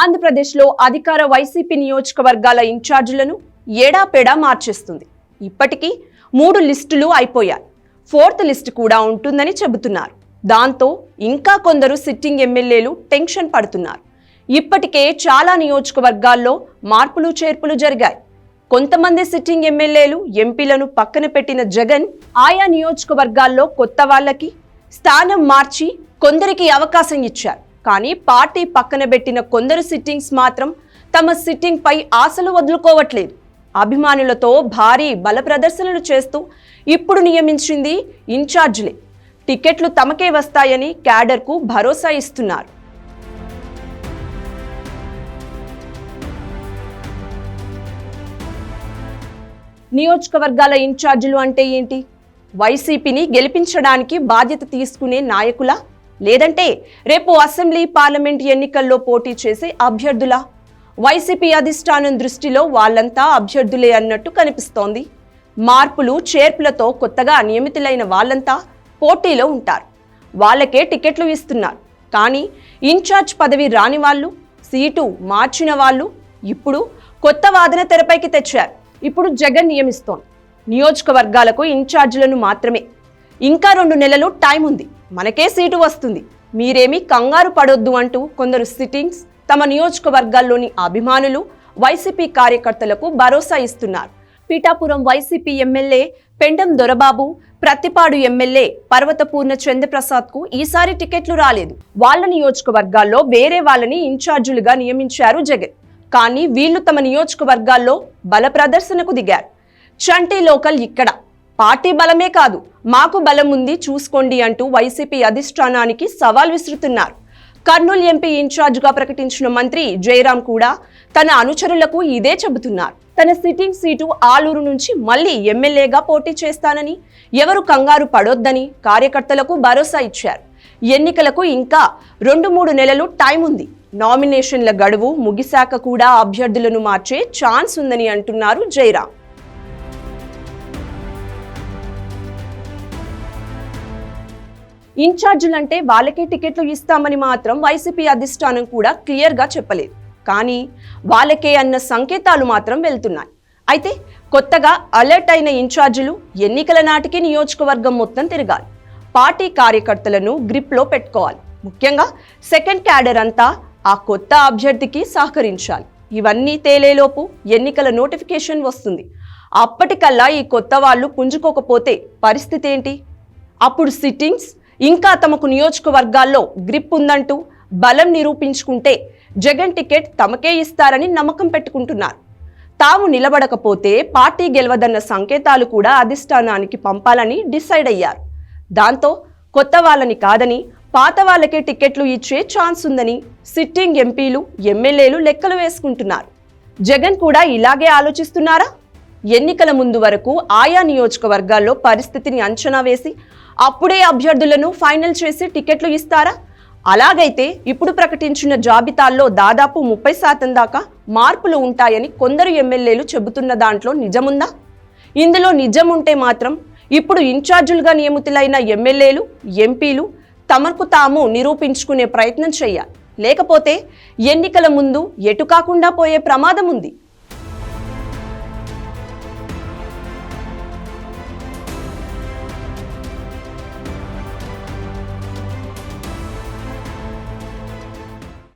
ఆంధ్రప్రదేశ్లో అధికార వైసీపీ నియోజకవర్గాల ఇన్ఛార్జీలను ఏడాపేడా మార్చేస్తుంది. ఇప్పటికీ మూడు లిస్టులు అయిపోయాయి. ఫోర్త్ లిస్టు కూడా ఉంటుందని చెబుతున్నారు. దాంతో ఇంకా కొందరు సిట్టింగ్ ఎమ్మెల్యేలు టెన్షన్ పడుతున్నారు. ఇప్పటికే చాలా నియోజకవర్గాల్లో మార్పులు చేర్పులు జరిగాయి. కొంతమంది సిట్టింగ్ ఎమ్మెల్యేలు ఎంపీలను పక్కన పెట్టిన జగన్ ఆయా నియోజకవర్గాల్లో కొత్త వాళ్ళకి స్థానం మార్చి కొందరికి అవకాశం ఇచ్చారు. కానీ పార్టీ పక్కన పెట్టిన కొందరు సిట్టింగ్స్ మాత్రం తమ సిట్టింగ్ పై ఆశలు వదులుకోవట్లేదు. అభిమానులతో భారీ బల ప్రదర్శనలు చేస్తూ ఇప్పుడు నియమించింది ఇన్ఛార్జ్లే. టికెట్లు తమకే వస్తాయని క్యాడర్కు భరోసా ఇస్తున్నారు. నియోజకవర్గాల ఇన్ఛార్జీలు అంటే ఏంటి? వైసీపీని గెలిపించడానికి బాధ్యత తీసుకునే నాయకులా లేదంటే రేపు అసెంబ్లీ పార్లమెంట్ ఎన్నికల్లో పోటీ చేసే అభ్యర్థుల. వైసీపీ అధిష్టానం దృష్టిలో వాళ్ళంతా అభ్యర్థులే అన్నట్టు కనిపిస్తోంది. మార్పులు చేర్పులతో కొత్తగా నియమితులైన వాళ్ళంతా పోటీలో ఉంటారు. వాళ్ళకే టికెట్లు ఇస్తున్నారు. కానీ ఇన్ఛార్జ్ పదవి రాని వాళ్ళు సీటు మార్చిన వాళ్ళు ఇప్పుడు కొత్త వాదన తెరపైకి తెచ్చారు. ఇప్పుడు జగన్ నియమిస్తోంది. నియోజకవర్గాలకు ఇన్ఛార్జీలను మాత్రమే. ఇంకా రెండు నెలలు టైం ఉంది. మనకే సీటు వస్తుంది. మీరేమీ కంగారు పడొద్దు అంటూ కొందరు సిట్టింగ్స్ తమ నియోజకవర్గాల్లోని అభిమానులు వైసీపీ కార్యకర్తలకు భరోసా ఇస్తున్నారు. Pithapuram YCP MLA Pendem Dorababu Prathipadu MLA Parvathapurna చంద్రప్రసాద్కు ఈసారి టికెట్లు రాలేదు. వాళ్ళ నియోజకవర్గాల్లో వేరే వాళ్ళని ఇన్ఛార్జీలుగా నియమించారు జగన్. కానీ వీళ్ళు తమ నియోజకవర్గాల్లో బల ప్రదర్శనకు దిగారు. చంటి లోకల్ ఇక్కడ. పార్టీ బలమే కాదు మాకు బలం ఉంది చూసుకోండి అంటూ వైసీపీ అధిష్టానానికి సవాల్ విసురుతున్నారు. కర్నూలు ఎంపీ ఇన్ఛార్జ్గా ప్రకటించిన మంత్రి జయరాం కూడా తన అనుచరులకు ఇదే చెబుతున్నారు. తన సిట్టింగ్ సీటు ఆలూరు నుంచి మళ్ళీ ఎమ్మెల్యేగా పోటీ చేస్తానని ఎవరు కంగారు పడొద్దని కార్యకర్తలకు భరోసా ఇచ్చారు. ఎన్నికలకు ఇంకా రెండు మూడు నెలలు టైం ఉంది. నామినేషన్ల గడువు ముగిశాక కూడా అభ్యర్థులను మార్చే ఛాన్స్ ఉందని అంటున్నారు జయరాం. ఇన్ఛార్జీలంటే వాళ్ళకే టికెట్లు ఇస్తామని మాత్రం వైసీపీ అధిష్టానం కూడా క్లియర్గా చెప్పలేదు. కానీ వాళ్ళకే అన్న సంకేతాలు మాత్రం వెళ్తున్నాయి. అయితే కొత్తగా అలర్ట్ అయిన ఇన్ఛార్జీలు ఎన్నికల నాటికి నియోజకవర్గం మొత్తం తిరగాలి. పార్టీ కార్యకర్తలను గ్రిప్లో పెట్టుకోవాలి. ముఖ్యంగా సెకండ్ క్యాడర్ అంతా ఆ కొత్త అభ్యర్థికి సహకరించాలి. ఇవన్నీ తేలేలోపు ఎన్నికల నోటిఫికేషన్ వస్తుంది. అప్పటికల్లా ఈ కొత్త వాళ్ళు పుంజుకోకపోతే పరిస్థితి ఏంటి? అప్పుడు సిట్టింగ్స్ ఇంకా తమకు నియోజకవర్గాల్లో గ్రిప్ ఉందంటూ బలం నిరూపించుకుంటే జగన్ టికెట్ తమకే ఇస్తారని నమ్మకం పెట్టుకుంటున్నారు. తాము నిలబడకపోతే పార్టీ గెలవదన్న సంకేతాలు కూడా అధిష్టానానికి పంపాలని డిసైడ్ అయ్యారు. దాంతో కొత్త వాళ్ళని కాదని పాత వాళ్ళకే టికెట్లు ఇచ్చే ఛాన్స్ ఉందని సిట్టింగ్ ఎంపీలు ఎమ్మెల్యేలు లెక్కలు వేసుకుంటున్నారు. జగన్ కూడా ఇలాగే ఆలోచిస్తున్నారా? ఎన్నికల ముందు వరకు ఆయా నియోజకవర్గాల్లో పరిస్థితిని అంచనా వేసి అప్పుడే అభ్యర్థులను ఫైనల్ చేసి టికెట్లు ఇస్తారా? అలాగైతే ఇప్పుడు ప్రకటించిన జాబితాల్లో దాదాపు ముప్పై శాతం దాకా మార్పులు ఉంటాయని కొందరు ఎమ్మెల్యేలు చెబుతున్న దాంట్లో నిజముందా? ఇందులో నిజం ఉంటే మాత్రం ఇప్పుడు ఇన్ఛార్జీలుగా నియమితులైన ఎమ్మెల్యేలు ఎంపీలు తమకు తాము నిరూపించుకునే ప్రయత్నం చేయాలి. లేకపోతే ఎన్నికల ముందు ఎటు కాకుండా పోయే ప్రమాదం ఉంది